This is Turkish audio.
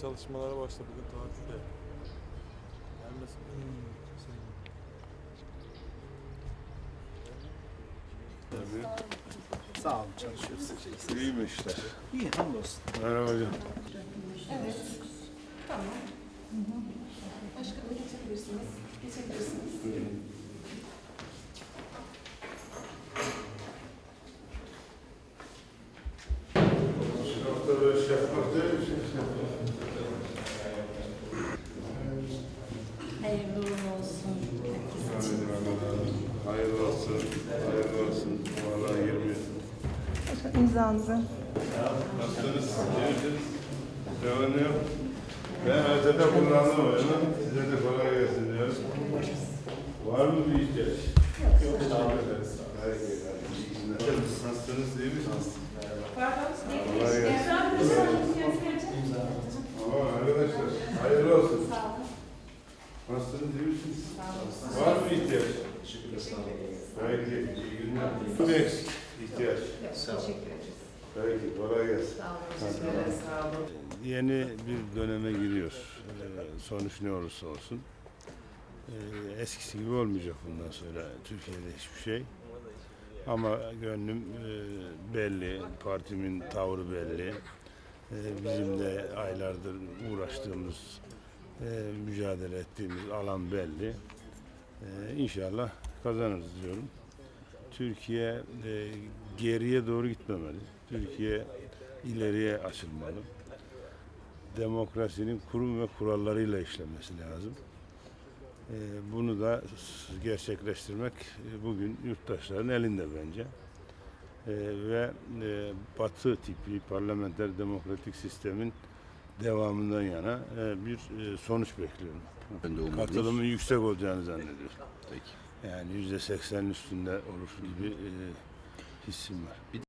çalışmalara başladı. Bugün tatil de. Gelmesin. Sağ olun çalışıyoruz. İyi mi işler? İyi hamdolsun. Merhaba hocam. Evet. Tamam. Başka da geçebilirsiniz. Geçebilirsiniz. Sınıfta böyle şey yapmak değil mi? Hayırlı uğurlu olsun. herkes için. Hayırlı olsun, hayırlı olsun. Vallahi 20. Başka imzanızı. Nasılsınız? İyi misiniz? Devam ediyor. Ben ötede kullandım. Size de kolay gelsin diyorum. Var mı bir ihtiyaç? Yok. Teşekkür ederiz. Nasılsınız? İyi misiniz? Kolay gelsin. Ama arkadaşlar hayırlı olsun. Nasılsınız? İyi misiniz? Var mı ihtiyaç? Peki. İyi günler. Var mı eksik ihtiyaç? Peki. Kolay gelsin. Yeni bir döneme giriyor. Ee, Sonuç ne olursa olsun. Ee, Eskisi gibi olmayacak bundan sonra Türkiye'de hiçbir şey. Ama gönlüm e, belli, partimin tavrı belli. Ee, Bizim de aylardır uğraştığımız, e, mücadele ettiğimiz alan belli. Ee, İnşallah kazanırız diyorum. Türkiye e, geriye doğru gitmemeli. Türkiye ileriye açılmalı. Demokrasinin kurum ve kurallarıyla işlemesi lazım. Ee, Bunu da gerçekleştirmek e, bugün yurttaşların elinde bence. Ee, Ve e, Batı tipi parlamenter demokratik sistemin devamından yana e, bir e, sonuç bekliyorum. Ben de. Katılımın yüksek olacağını zannediyorum. Peki. Yani yüzde seksenin üstünde olur gibi e, hissim var.